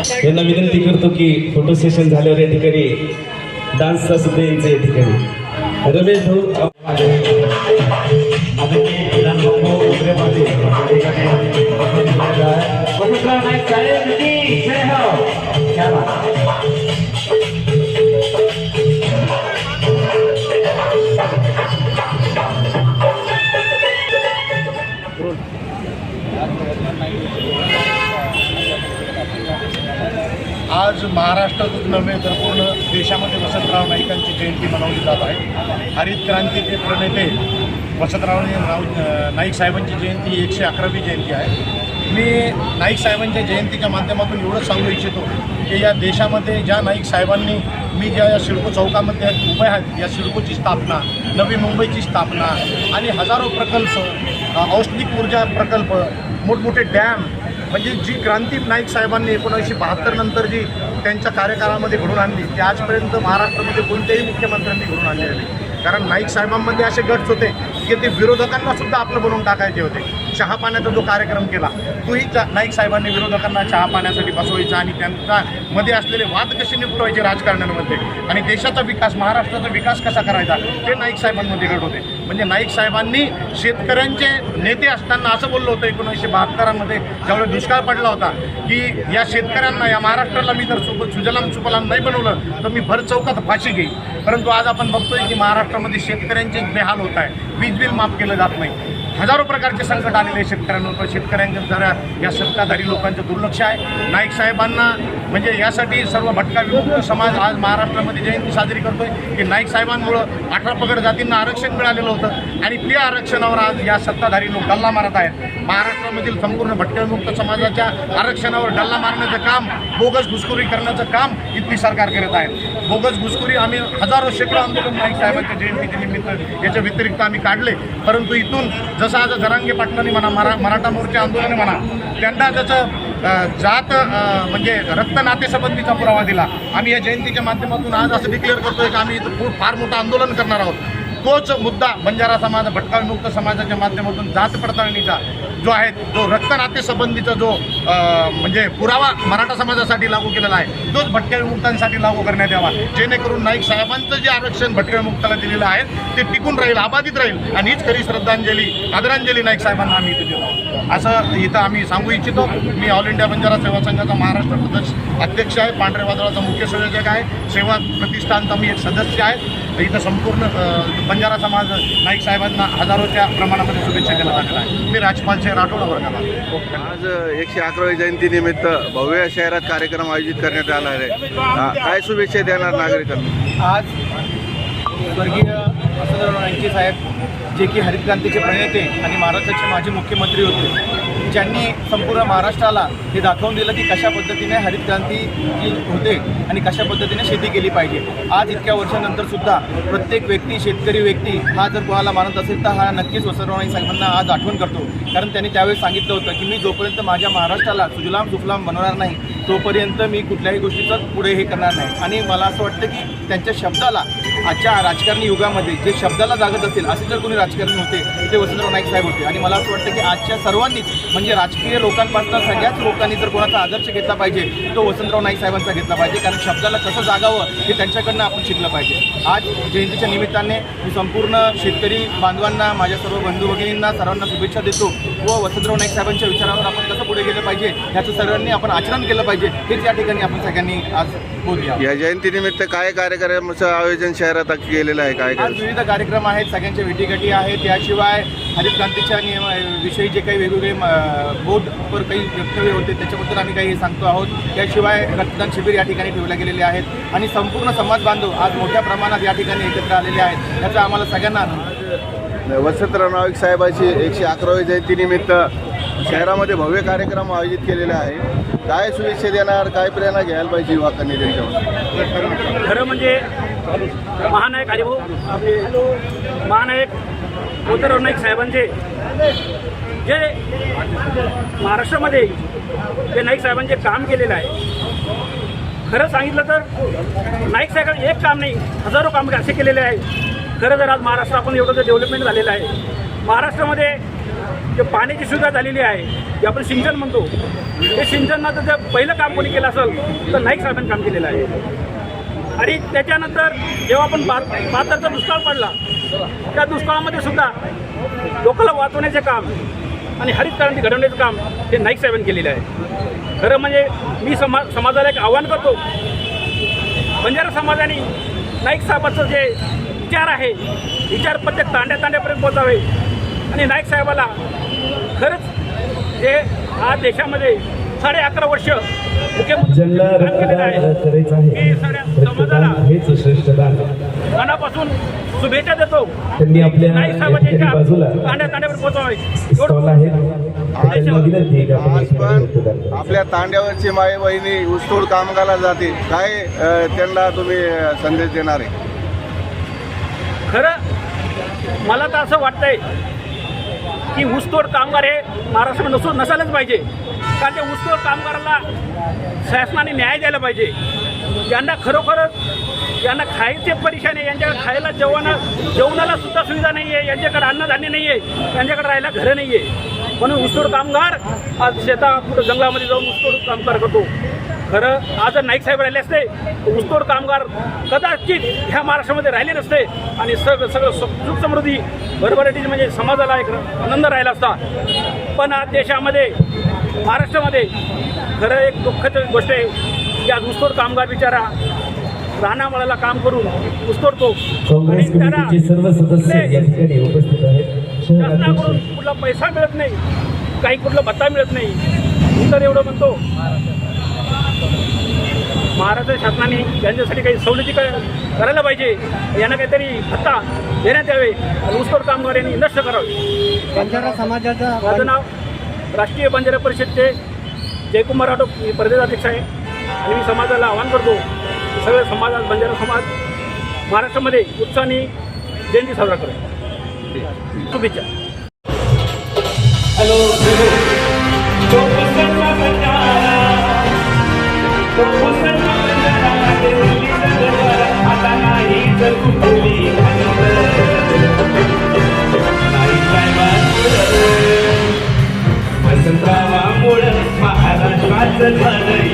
यांना विनंती करतो की फोटो सेशन झाल्यावर या ठिकाणी डान्सचा सुद्धा यांचं या ठिकाणी. रमेश भाऊ आज महाराष्ट्रातच नव्हे तर पूर्ण देशामध्ये वसंतराव नाईकांची जयंती मनवली जात आहे. हरित क्रांतीचे प्रणेते वसंतराव राव नाईक साहेबांची जयंती एकशे अकरावी जयंती आहे. मी नाईक साहेबांच्या जयंतीच्या माध्यमातून एवढंच सांगू इच्छितो की या देशामध्ये ज्या नाईक साहेबांनी मी ज्या या सिडको चौकामध्ये उभे आहेत या शिडकोची स्थापना नवी मुंबईची स्थापना आणि हजारो प्रकल्प औष्णिक ऊर्जा प्रकल्प मोठमोठे डॅम म्हणजे जी क्रांती नाईक साहेबांनी एकोणीसशे बहात्तर नंतर जी त्यांच्या कार्यकाळामध्ये घडून आणली ती आजपर्यंत महाराष्ट्रामध्ये कोणत्याही मुख्यमंत्र्यांनी घडून आणलेली नाही. कारण नाईक साहेबांमध्ये असे गट्स होते की ते विरोधकांना सुद्धा आपलं बनवून टाकायचे होते. चहा पाण्याचा जो कार्यक्रम केला तोही चा- नाईक साहेबांनी विरोधकांना चहा पाण्यासाठी बसवायचा आणि त्यांचा मध्ये असलेले वाद कसे निपटवायचे राजकारण्यांमध्ये आणि देशाचा विकास महाराष्ट्राचा विकास कसा करायचा ते नाईक साहेबांमध्ये घडत होते. म्हणजे नाईक साहेबांनी शेतकऱ्यांचे नेते असताना असं बोललं होतं एकोणीसशे बहात्तरामध्ये ज्यावेळेस दुष्काळ पडला होता की या शेतकऱ्यांना या महाराष्ट्राला मी जर सुप सुजलाम सुफलाम नाही बनवलं तर मी भर चौकात फाशी घेईन. परंतु आज आपण बघतोय की महाराष्ट्रामध्ये शेतकऱ्यांचे बेहाल होत आहे. वीज बिल माफ केलं जात नाही. हजारो प्रकारचे संकट आलेले शेतकऱ्यांवर. पण शेतकऱ्यांच्या जरा या सत्ताधारी लोकांचं दुर्लक्ष आहे. नाईक साहेबांना म्हणजे यासाठी सर्व भटका विमुक्त समाज आज महाराष्ट्रामध्ये जयंती साजरी करतोय की नाईक साहेबांमुळं अठरा पगड जातींना आरक्षण मिळालेलं होतं आणि त्या आरक्षणावर आज या सत्ताधारी लोक डल्ला मारत आहेत. महाराष्ट्रामधील संपूर्ण भटका विमुक्त समाजाच्या आरक्षणावर डल्ला मारण्याचं काम बोगस घुसखोरी करण्याचं काम इथली सरकार करत आहे. बोगस घुसखोरी आम्ही हजारो शेकडो आंदोलन नाईक साहेबांच्या जयंतीच्या निमित्त याच्या व्यतिरिक्त आम्ही काढले. परंतु इथून जसं आज जरांगे पाटलांनी म्हणा मरा मराठा मोर्चा आंदोलन म्हणा त्यांना त्याचं जात म्हणजे रक्त नातेसंबंधीचा पुरावा दिला आम्ही या जयंतीच्या माध्यमातून आज असं डिक्लेअर करतोय की आम्ही खूप फार मोठं आंदोलन करणार आहोत. तोच मुद्दा बंजारा समाज भटका विमुक्त समाजाच्या माध्यमातून जात पडताळणीचा जो आहे जो रक्त नातेसंबंधीचा जो म्हणजे पुरावा मराठा समाजासाठी लागू केलेला आहे तोच भटक्या विमुक्तांसाठी लागू करण्यात यावा. जेणेकरून नाईक साहेबांचं जे आरक्षण भटक्या विमुक्ताला दिलेलं आहे ते टिकून राहील अबाधित राहील आणि हीच खरी श्रद्धांजली आदरांजली नाईक साहेबांना आम्ही इथे देतो. असं इथं आम्ही सांगू इच्छितो. मी ऑल इंडिया बंजारा सेवा संघाचा महाराष्ट्र प्रदेश अध्यक्ष आहे. पांढरे वादळाचा मुख्य संयोजक आहे. सेवा प्रतिष्ठानचा मी एक सदस्य आहे. इथं संपूर्ण बंजारा समाज नाईक साहेबांना हजारोच्या प्रमाणामध्ये शुभेच्छा केल्या जाणार आहे मी राजपाल शे राठोड वर्गाला. आज एकशे अकरावी जयंतीनिमित्त भव्य शहरात कार्यक्रम आयोजित करण्यात आला आहे हा, काय शुभेच्छा देणार नागरिकांना? आज स्वर्गीय वसंतराव नाईक साहेब जे की हरित क्रांतीचे प्रणेते आणि महाराष्ट्राचे माजी मुख्यमंत्री होते ज्यांनी संपूर्ण महाराष्ट्राला हे दाखवून दिलं की कशा पद्धतीने हरित क्रांती जी होते आणि कशा पद्धतीने शेती केली पाहिजे. आज इतक्या वर्षानंतर सुद्धा प्रत्येक व्यक्ती शेतकरी व्यक्ती हा जर कोणाला मानत असेल तर हा नक्कीच वसरवणी साहेबांना आज आठवण करतो. कारण त्यांनी त्यावेळेस सांगितलं होतं की मी जोपर्यंत माझ्या महाराष्ट्राला सुजलाम सुफलाम बनवणार नाही तोपर्यंत मी कुठल्याही गोष्टीचं पुढे हे करणार नाही. आणि मला असं वाटतं की त्यांच्या शब्दाला आजच्या राजकारणी युगामध्ये जे शब्दाला जागत असतील असे जर कोणी राजकारणी होते ते वसंतराव नाईक साहेब होते. आणि मला असं वाटतं की आजच्या सर्वांनीच म्हणजे राजकीय लोकांपासून सगळ्याच लोकांनी जर कोणाचा आदर्श घेतला पाहिजे तो वसंतराव नाईक साहेबांचा घेतला पाहिजे. कारण शब्दाला कसं जागावं हे त्यांच्याकडनं आपण शिकलं पाहिजे. आज जयंतीच्या निमित्ताने मी संपूर्ण शेतकरी बांधवांना माझ्या सर्व बंधू भगिनींना सर्वांना शुभेच्छा देतो. व वसंतराव नाईक साहेबांच्या विचारावर आपण कसं पुढे गेलं पाहिजे याचं सर्वांनी आपण आचरण केलं पाहिजे. हेच या ठिकाणी आपण सगळ्यांनी आज बोलूया. या जयंतीनिमित्त काय कार्यक्रमाचं आयोजन शहरात केलेलं आहे? काय आज विविध कार्यक्रम आहेत सगळ्यांच्या भेटीगाठी आहेत. याशिवाय हरित क्रांतीच्या नियम विषयी जे काही वेगवेगळे बोर्डवर काही वक्तव्य होते त्याच्याबद्दल आम्ही काही सांगतो आहोत. याशिवाय रक्तदान शिबिर या ठिकाणी ठेवले गेलेले आहेत. आणि संपूर्ण समाज बांधव आज मोठ्या प्रमाणात या ठिकाणी एकत्र आलेले आहेत. याचा आम्हाला सगळ्यांना आनंद. वसंतराव नाईक साहेबाची एकशे अकरावी जयंतीनिमित्त शहरामध्ये भव्य कार्यक्रम आयोजित केलेला आहे. काय शुभेच्छा देणार काय प्रेरणा घ्यायला पाहिजे युवकांनी त्यांच्यावर खरं म्हणजे महानायक हरिभाऊ आपले महानायक कोतराव नाईक साहेबांचे जे महाराष्ट्रामध्ये जे नाईक साहेबांचे काम केलेलं आहे. खरं सांगितलं तर नाईक साहेबांनी एक काम नाही हजारो काम असे केलेले आहे. खरं जर आज महाराष्ट्र आपण एवढं जर डेव्हलपमेंट झालेलं आहे. महाराष्ट्रामध्ये जे पाण्याची सुविधा झालेली आहे जे आपण सिंचन म्हणतो ते सिंचनाचं जर पहिलं काम कोणी केलं असेल तर नाईक साहेबांनी काम केलेलं आहे. आणि त्याच्यानंतर जेव्हा आपण बा बहात्तरचा दुष्काळ पडला त्या दुष्काळामध्ये सुद्धा लोकांना वाचवण्याचे काम आणि हरित क्रांती घडवण्याचं काम हे नाईक साहेबांनी केलेलं आहे. खरं म्हणजे मी समा समाजाला एक आव्हान करतो. बंजारा समाजाने नाईक साहेबांचं जे विचार आहे विचार प्रत्येक तांड्या तांड्यापर्यंत पोचावे आणि नाईक साहेबाला खरंच जे आज देशामध्ये साडे अकरा वर्ष मनापासून शुभेच्छा देतो. त्यांनी आपल्या नाईक साहेबांच्या या बाजूला. आपल्या तांड्यावरची माई बहिणी ऊसतोड कामगाराला जाते. काय त्यांना तुम्ही संदेश देणार आहे? खरं मला तर असं वाटतंय की ऊसतोड कामगार हे महाराष्ट्रात नसून नसायलाच पाहिजे. कारण त्या ऊसतोड कामगाराला शासनाने न्याय द्यायला पाहिजे. यांना खरोखरच यांना खायचे परेशान आहे. यांच्याकडे खायला जेवणा जेवणाला सुद्धा सुविधा नाही आहे यांच्याकडे अन्नधान्य नाही आहे यांच्याकडे राहायला घरं नाही आहे म्हणून ऊसतोड कामगार आज शेता कुठं जंगलामध्ये जाऊन ऊसतोड कामगार करतो. खरं आज नाईक साहेब राहिले असते ऊसतोड कामगार कदाचित ह्या महाराष्ट्रामध्ये राहिले नसते. आणि सगळं सगळं सुख समृद्धी भरभराटी म्हणजे समाजाला एक आनंद राहिला असता. पण आज देशामध्ये महाराष्ट्रामध्ये खरं एक दुःखाची गोष्ट आहे की आज ऊसतोड कामगार बिचारा रानामाळाला काम करून उपस्थित आहेत. शहराध्यक्ष शासनाकडून कुठला पैसा मिळत नाही काही कुठला भत्ता मिळत नाही. मी तर एवढं म्हणतो. महाराष्ट्र शासनाने यांच्यासाठी काही सवलती करायला पाहिजे. यांना काहीतरी भत्ता देण्यात यावे. आणि ऊसतोड कामगार यांनी नष्ट करावे. बंजारा समाजाचा माझं नाव राष्ट्रीय बंजारा परिषदचे जयकुमार राठोड मी प्रदेशाध्यक्ष आहे. आणि मी समाजाला आवाहन करतो की सगळे समाज आज बंजारा समाज महाराष्ट्रामध्ये उत्साहाने जयंती साजरा करेल. शुभेच्छा. हॅलो. साहेबांचं वसंतरावामुळं महाराष्ट्राचं झालं